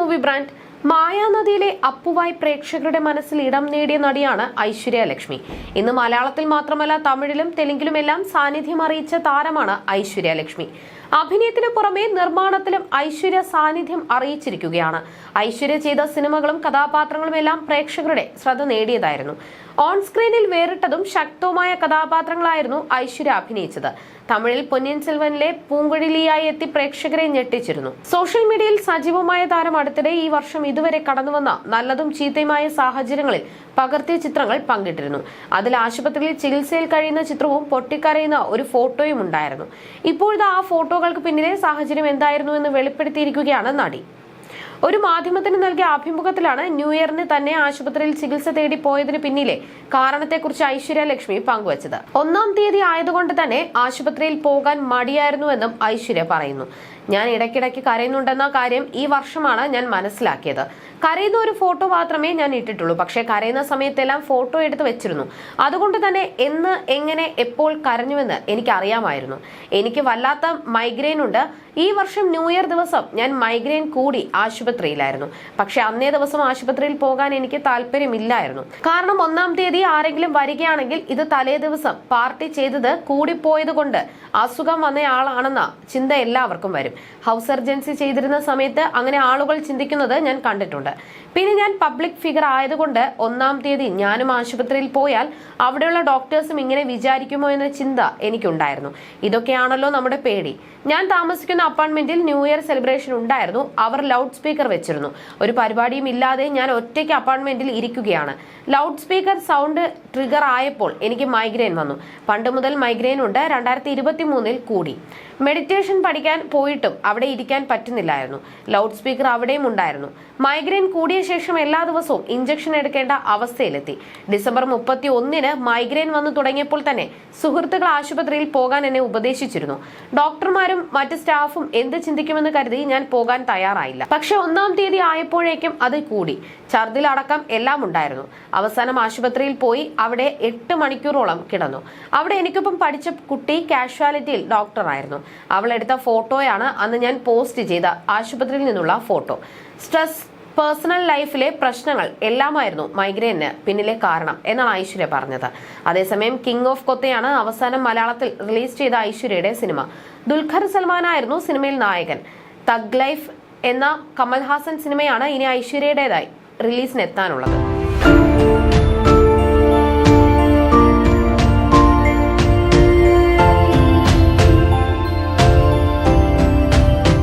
Movie brand മായാനദിയിലെ അപ്പുവായി പ്രേക്ഷകരുടെ മനസ്സിൽ ഇടം നേടിയ നടിയാണ് ഐശ്വര്യ ലക്ഷ്മി. ഇന്ന് മലയാളത്തിൽ മാത്രമല്ല തമിഴിലും തെലുങ്കിലുമെല്ലാം സാന്നിധ്യം അറിയിച്ച താരമാണ് ഐശ്വര്യ ലക്ഷ്മി. അഭിനയത്തിന് പുറമെ നിർമ്മാണത്തിലും ഐശ്വര്യ സാന്നിധ്യം അറിയിച്ചിരിക്കുകയാണ്. ഐശ്വര്യ ചെയ്ത സിനിമകളും കഥാപാത്രങ്ങളും എല്ലാം പ്രേക്ഷകരുടെ ശ്രദ്ധ നേടിയതായിരുന്നു. ഓൺ സ്ക്രീനിൽ വേറിട്ടതും ശക്തവുമായ കഥാപാത്രങ്ങളായിരുന്നു ഐശ്വര്യ അഭിനയിച്ചത്. തമിഴിൽ പൊന്നിയൻ സെൽവനിലെ പൂങ്കുഴലിയായി എത്തി പ്രേക്ഷകരെ ഞെട്ടിച്ചിരുന്നു. സോഷ്യൽ മീഡിയയിൽ സജീവമായ താരം അടുത്തിടെ ഈ വർഷം ഇതുവരെ കടന്നുവന്ന നല്ലതും ചീത്തയുമായ സാഹചര്യങ്ങളിൽ പകർത്തിയ ചിത്രങ്ങൾ പങ്കിട്ടിരുന്നു. അതിൽ ആശുപത്രിയിൽ ചികിത്സയിൽ കഴിയുന്ന ചിത്രവും പൊട്ടിക്കരയുന്ന ഒരു ഫോട്ടോയും ഉണ്ടായിരുന്നു. ഇപ്പോഴത്തെ ആ ഫോട്ടോകൾക്ക് പിന്നിലെ സാഹചര്യം എന്തായിരുന്നു എന്ന് വെളിപ്പെടുത്തിയിരിക്കുകയാണ് നടി. ഒരു മാധ്യമത്തിന് നൽകിയ അഭിമുഖത്തിലാണ് ന്യൂ ഇയറിന് തന്നെ ആശുപത്രിയിൽ ചികിത്സ തേടി പോയതിന് പിന്നിലെ കാരണത്തെക്കുറിച്ച് ഐശ്വര്യ ലക്ഷ്മി പങ്കുവച്ചത്. ഒന്നാം തീയതി ആയതുകൊണ്ട് തന്നെ ആശുപത്രിയിൽ പോകാൻ മടിയായിരുന്നുവെന്നും ഐശ്വര്യ പറയുന്നു. ഞാൻ ഇടയ്ക്കിടയ്ക്ക് കരയുന്നുണ്ടെന്ന കാര്യം ഈ വർഷമാണ് ഞാൻ മനസ്സിലാക്കിയത്. കരയുന്ന ഒരു ഫോട്ടോ മാത്രമേ ഞാൻ ഇട്ടിട്ടുള്ളൂ. പക്ഷേ കരയുന്ന സമയത്തെല്ലാം ഫോട്ടോ എടുത്ത് വെച്ചിരുന്നു. അതുകൊണ്ട് തന്നെ എന്ന് എങ്ങനെ എപ്പോൾ കരഞ്ഞുവെന്ന് എനിക്ക് അറിയാമായിരുന്നു എനിക്ക് വല്ലാത്ത മൈഗ്രെയിൻ ഉണ്ട്. ഈ വർഷം ന്യൂ ഇയർ ദിവസം ഞാൻ മൈഗ്രെയിൻ കൂടി ആശുപത്രിയിലായിരുന്നു. പക്ഷെ അന്നേ ദിവസം ആശുപത്രിയിൽ പോകാൻ എനിക്ക് താല്പര്യമില്ലായിരുന്നു. കാരണം ഒന്നാം തീയതി ആരെങ്കിലും വരികയാണെങ്കിൽ ഇത് തലേ ദിവസം പാർട്ടി ചെയ്തത് കൂടിപ്പോയത് കൊണ്ട് അസുഖം വന്നയാളാണെന്ന ചിന്ത എല്ലാവർക്കും വരും. ഹൗസ് സർജൻസി ചെയ്തിരുന്ന സമയത്ത് അങ്ങനെ ആളുകൾ ചിന്തിക്കുന്നത് ഞാൻ കണ്ടിട്ടുണ്ട്. പിന്നെ ഞാൻ പബ്ലിക് ഫിഗർ ആയതുകൊണ്ട് ഒന്നാം തീയതി ഞാനും ആശുപത്രിയിൽ പോയാൽ അവിടെയുള്ള ഡോക്ടേഴ്സും ഇങ്ങനെ വിചാരിക്കുമോ എന്ന ചിന്ത എനിക്കുണ്ടായിരുന്നു. ഇതൊക്കെയാണല്ലോ നമ്മുടെ പേടി. ഞാൻ താമസിക്കുന്ന അപ്പാർട്ട്മെന്റിൽ ന്യൂ ഇയർ സെലിബ്രേഷൻ ഉണ്ടായിരുന്നു. അവർ ലൗഡ് സ്പീക്കർ വെച്ചിരുന്നു. ഒരു പരിപാടിയും ഇല്ലാതെ ഞാൻ ഒറ്റയ്ക്ക് അപ്പാർട്ട്മെന്റിൽ ഇരിക്കുകയാണ്. ലൗഡ് സ്പീക്കർ സൗണ്ട് ട്രിഗർ ആയപ്പോൾ എനിക്ക് മൈഗ്രെയിൻ വന്നു. പണ്ട് മുതൽ മൈഗ്രെയിൻ ഉണ്ട്. രണ്ടായിരത്തി ഇരുപത്തി മൂന്നിൽ കൂടി. മെഡിറ്റേഷൻ പഠിക്കാൻ പോയിട്ടും അവിടെ ഇരിക്കാൻ പറ്റുന്നില്ലായിരുന്നു. ലൗഡ് സ്പീക്കർ അവിടെയും ഉണ്ടായിരുന്നു. മൈഗ്രെയിൻ കൂടിയ ശേഷം എല്ലാ ദിവസവും ഇഞ്ചക്ഷൻ എടുക്കേണ്ട അവസ്ഥയിലെത്തി. ഡിസംബർ മുപ്പത്തി ഒന്നിന് മൈഗ്രെയിൻ വന്നു തുടങ്ങിയപ്പോൾ തന്നെ സുഹൃത്തുക്കൾ ആശുപത്രിയിൽ പോകാൻ എന്നെ ഉപദേശിച്ചിരുന്നു. ഡോക്ടർമാരും മറ്റ് സ്റ്റാഫും എന്ത് ചിന്തിക്കുമെന്ന് കരുതി ഞാൻ പോകാൻ തയ്യാറായില്ല. പക്ഷെ ഒന്നാം തീയതി ആയപ്പോഴേക്കും അത് കൂടി. ഛർദിലടക്കം എല്ലാം ഉണ്ടായിരുന്നു. അവസാനം ആശുപത്രിയിൽ പോയി അവിടെ എട്ട് മണിക്കൂറോളം കിടന്നു. അവിടെ എനിക്കൊപ്പം പഠിച്ച കുട്ടി കാഷ്വാലിറ്റിയിൽ ഡോക്ടറായിരുന്നു. അവൾ എടുത്ത ഫോട്ടോയാണ് അന്ന് ഞാൻ പോസ്റ്റ് ചെയ്ത ആശുപത്രിയിൽ നിന്നുള്ള ഫോട്ടോ. സ്ട്രെസ് പേഴ്സണൽ ലൈഫിലെ പ്രശ്നങ്ങൾ എല്ലാമായിരുന്നു മൈഗ്രെയിന് പിന്നിലെ കാരണം എന്നാണ് ഐശ്വര്യ പറഞ്ഞത്. അതേസമയം കിങ് ഓഫ് കൊത്തയാണ് അവസാനം മലയാളത്തിൽ റിലീസ് ചെയ്ത ഐശ്വര്യയുടെ സിനിമ. ദുൽഖർ സൽമാനായിരുന്നു സിനിമയിൽ നായകൻ. തഗ് ലൈഫ് എന്ന കമൽഹാസൻ സിനിമയാണ് ഇനി ഐശ്വര്യയുടേതായി റിലീസിനെത്താനുള്ളത്. Thank you.